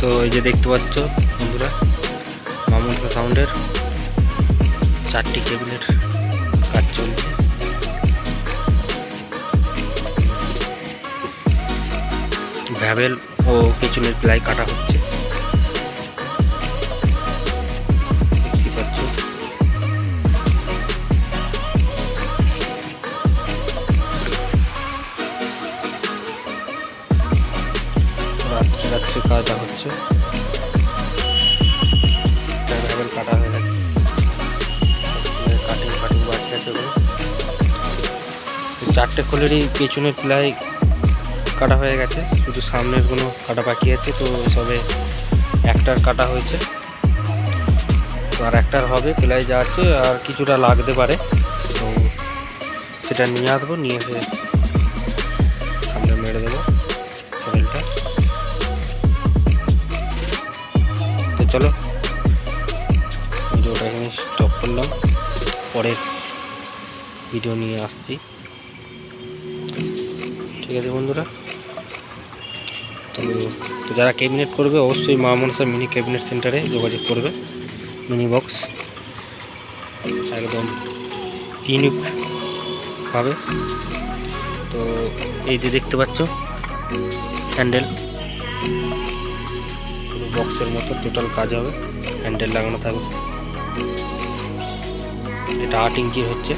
তো এই যে দেখতে পাচ্ছ বন্ধুরা মামুন সাউন্ডের চারটি কেবিলের কাজ চলছে। ভ্যাবেল ও পেছনের প্লাই কাটা হচ্ছে। রাত্রে কাজটা হচ্ছে। কাটা কাটিং কাটিং চারটে খোলেরই পেছনের প্লাই কাটা হয়ে গেছে। শুধু সামনের কোনো কাটা বাকি আছে, তো সবে একটার কাটা হয়েছে। তো আর একটার হবে প্লাই যা আছে, আর কিছুটা লাগতে পারে। তো সেটা নিয়ে আসব, নিয়ে এসে সামনে মেরে দেবো। চলো। ভিডিওটা এখানে স্টপ করলাম। পরের ভিডিও নিয়ে আসছি। ঠিক আছে বন্ধুরা? তো যারা ক্যাবিনেট করবে, অবশ্যই মা মনসা মিনি ক্যাবিনেট সেন্টারে যোগাযোগ করবে। মিনি বক্স একদম ইউনিক হবে তো এই যে দেখতে পাচ্ছ হ্যান্ডেল পুরো বক্সের মতো টোটাল কাজ হবে হ্যান্ডেল লাগানো থাকবে। এটা আট ইঞ্চির হচ্ছে।